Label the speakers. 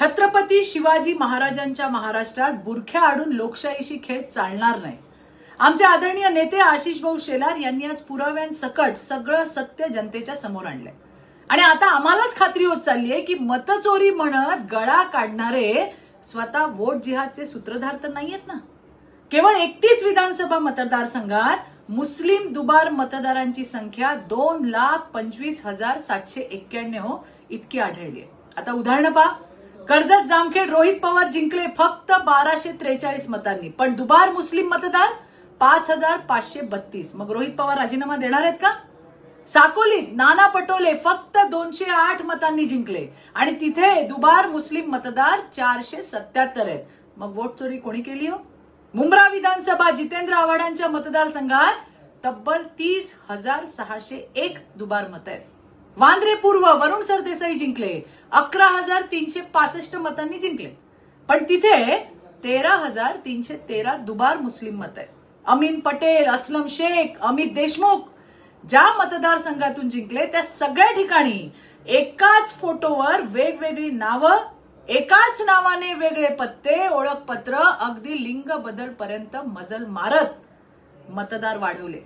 Speaker 1: छत्रपती शिवाजी महाराजांच्या महाराष्ट्रात बुरख्या आडून लोकशाहीशी खेळ चालणार नाही. आमचे आदरणीय नेते आशिष भाऊ शेलार यांनी आज पुराव्यांसकट सगळं सत्य जनतेच्या समोर आणलंय. आणि आता आम्हालाच खात्री होत चालली आहे की मतचोरी म्हणत गळा काढणारे स्वतः वोट जिहादचे सूत्रधार तर नाहीयेत ना? केवळ एकतीस विधानसभा मतदारसंघात मुस्लिम दुबार मतदारांची संख्या दोन लाख पंचवीस हजार सातशे एक्क्याण्णव इतकी आढळली आहे. आता उदाहरणं पहा. कर्जत जामखेड रोहित पवार जिंकले फक्त बाराशे त्रेचाळीस मतांनी. पण दुबार मुस्लिम मतदार पाच हजार पाचशे बत्तीस. मग रोहित पवार राजीनामा देणार आहेत का? साकोलीत नाना पटोले फक्त दोनशे आठ मतांनी जिंकले. आणि तिथे दुबार मुस्लिम मतदार चारशे सत्याहत्तर आहेत. मग वोट चोरी कोणी केली हो? मुंब्रा विधानसभा जितेंद्र आव्हाडांच्या मतदारसंघात तब्बल तीस हजार सहाशे एक दुबार मत आहेत. वांद्रे पूर्व वरुण सरदेसाई जिंकले. अकरा हजार तीनशे पासष्ट मतांनी जिंकले. पण तिथे तेरा हजार तीनशे तेरा दुबार मुस्लिम मत आहे. अमीन पटेल असलम शेख अमित देशमुख ज्या मतदारसंघातून जिंकले त्या सगळ्या ठिकाणी एकाच फोटोवर वेगवेगळी नावं एकाच नावाने वेगळे पत्ते ओळखपत्र अगदी लिंग बदल पर्यंत मजल मारत मतदार वाढवले.